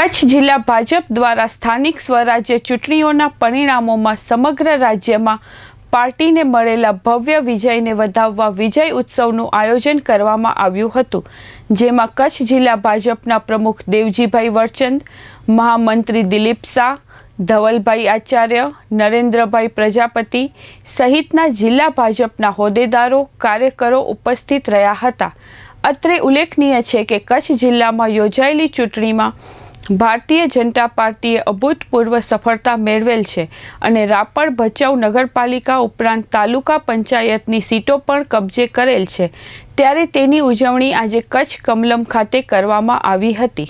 કચ્છ જિલ્લા ભાજપ દ્વારા સ્થાનિક સ્વરાજ્ય ચૂંટણીઓના પરિણામોમાં સમગ્ર રાજ્યમાં પાર્ટીને મળેલા ભવ્ય વિજયને વધાવવા વિજય ઉત્સવનું આયોજન કરવામાં આવ્યું હતું, જેમાં કચ્છ જિલ્લા ભાજપના પ્રમુખ દેવજીભાઈ વરચંદ, મહામંત્રી દિલીપ શાહ, ધવલભાઈ આચાર્ય, નરેન્દ્રભાઈ પ્રજાપતિ સહિતના જિલ્લા ભાજપના હોદ્દેદારો, કાર્યકરો ઉપસ્થિત રહ્યા હતા. અત્રે ઉલ્લેખનીય છે કે કચ્છ જિલ્લામાં યોજાયેલી ચૂંટણીમાં ભારતીય જનતા પાર્ટીએ અભૂતપૂર્વ સફળતા મેળવેલ છે અને રાપર ભચાઉ નગરપાલિકા ઉપરાંત તાલુકા પંચાયતની સીટો પણ કબજે કરેલ છે. ત્યારે તેની ઉજવણી આજે કચ્છ કમલમ ખાતે કરવામાં આવી હતી.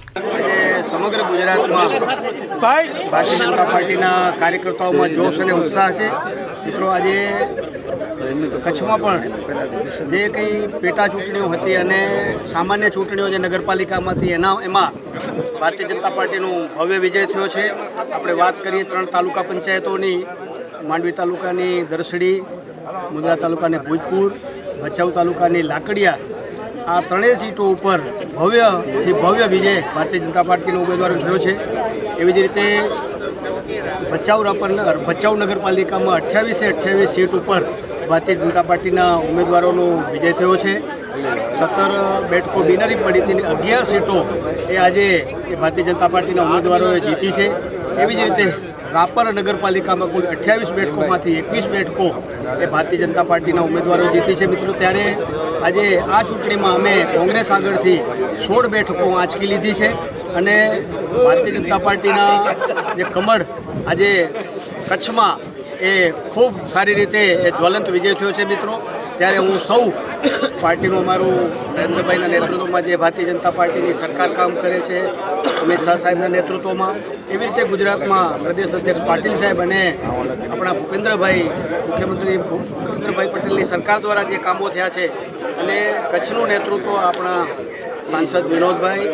સમગ્ર ગુજરાતમાં ભારતીય જનતા પાર્ટીના કાર્યકર્તાઓમાં જોશ અને ઉત્સાહ છે. મિત્રો, આજે કચ્છમાં પણ જે કંઈ પેટા ચૂંટણીઓ હતી અને સામાન્ય ચૂંટણીઓ જે નગરપાલિકામાંથી એના એમાં ભારતીય જનતા પાર્ટીનું ભવ્ય વિજય થયો છે. આપણે વાત કરીએ ત્રણ તાલુકા પંચાયતોની, માંડવી તાલુકાની દરસડી મુદ્રા તાલુકાની ભોજપુર, ભચાઉ તાલુકાની લાકડિયા. આ ત્રણેય સીટો ઉપર ભવ્યથી ભવ્ય વિજય ભારતીય જનતા પાર્ટીનો ઉમેદવાર થયો છે. એવી જ રીતે ભચાઉ રાપર ભચાઉ નગરપાલિકામાં અઠ્યાવીસે અઠ્યાવીસ સીટ ઉપર ભારતીય જનતા પાર્ટીના ઉમેદવારોનો વિજય થયો છે. સત્તર બેઠકો બિનરી પડી હતી અગિયાર સીટો એ આજે ભારતીય જનતા પાર્ટીના ઉમેદવારોએ જીતી છે. એવી જ રીતે રાપર નગરપાલિકામાં કુલ અઠ્યાવીસ બેઠકોમાંથી એકવીસ બેઠકો એ ભારતીય જનતા પાર્ટીના ઉમેદવારો જીતી છે. મિત્રો, ત્યારે આજે આ ચૂંટણીમાં અમે કોંગ્રેસ આગળથી સોળ બેઠકો આંચકી લીધી છે અને ભારતીય જનતા પાર્ટીના જે કમળ આજે કચ્છમાં એ ખૂબ સારી રીતે એ જ્વલંત વિજય થયો છે મિત્રો. ત્યારે હું સૌ પાર્ટીનું, અમારું નરેન્દ્રભાઈના નેતૃત્વમાં જે ભારતીય જનતા પાર્ટીની સરકાર કામ કરે છે, અમિત શાહ સાહેબના નેતૃત્વમાં, એવી રીતે ગુજરાતમાં પ્રદેશ અધ્યક્ષ પાટીલ સાહેબ અને આપણા ભૂપેન્દ્રભાઈ, મુખ્યમંત્રી ભૂપેન્દ્રભાઈ પટેલની સરકાર દ્વારા જે કામો થયા છે, અને કચ્છનું નેતૃત્વ આપણા સાંસદ વિનોદભાઈ,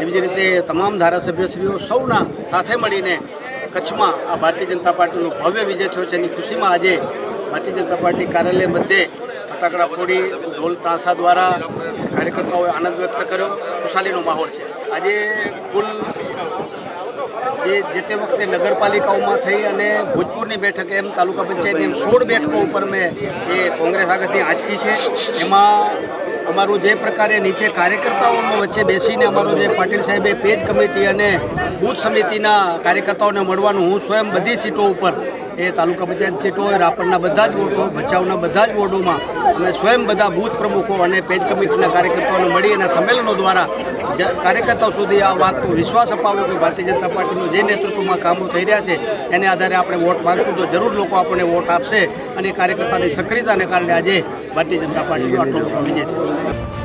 એવી જ રીતે તમામ ધારાસભ્યશ્રીઓ સૌના સાથે મળીને કચ્છમાં આ ભારતીય જનતા પાર્ટીનો ભવ્ય વિજય થયો છે. એની ખુશીમાં આજે ભારતીય જનતા પાર્ટી કાર્યાલય મધ્યે ફટાકડા ફોડી, ઢોલ ત્રાસા દ્વારા કાર્યકર્તાઓએ આનંદ વ્યક્ત કર્યો. ખુશાલીનો માહોલ છે. આજે કુલ જે જે તે વખતે નગરપાલિકાઓમાં થઈ અને ભોજપુરની બેઠક એમ તાલુકા પંચાયતની એમ સોળ બેઠકો ઉપર મેં એ કોંગ્રેસ આગળથી આંચકી છે. એમાં અમારું જે પ્રકારે નીચે કાર્યકર્તાઓમાં વચ્ચે બેસીને અમારું જે પાટીલ સાહેબે પેજ કમિટી અને બૂથ સમિતિના કાર્યકર્તાઓને મળવાનું, હું સ્વયં બધી સીટો ઉપર એ તાલુકા પંચાયત સીટો હોય, રાપરના બધા જ વોર્ડો, ભચાઉના બધા જ વોર્ડોમાં અમે સ્વયં બધા બૂથ પ્રમુખો અને પેજ કમિટીના કાર્યકર્તાઓને મળી અને સંમેલનો દ્વારા કાર્યકર્તાઓ સુધી આ વાતનો વિશ્વાસ અપાવ્યો કે ભારતીય જનતા પાર્ટીનું જે નેતૃત્વમાં કામો થઈ રહ્યા છે, એને આધારે આપણે વોટ માગશું તો જરૂર લોકો આપણને વોટ આપશે અને કાર્યકર્તાની સક્રિયતાને કારણે આજે ભારતીય જનતા પાર્ટીનો આટલો વિજય થયો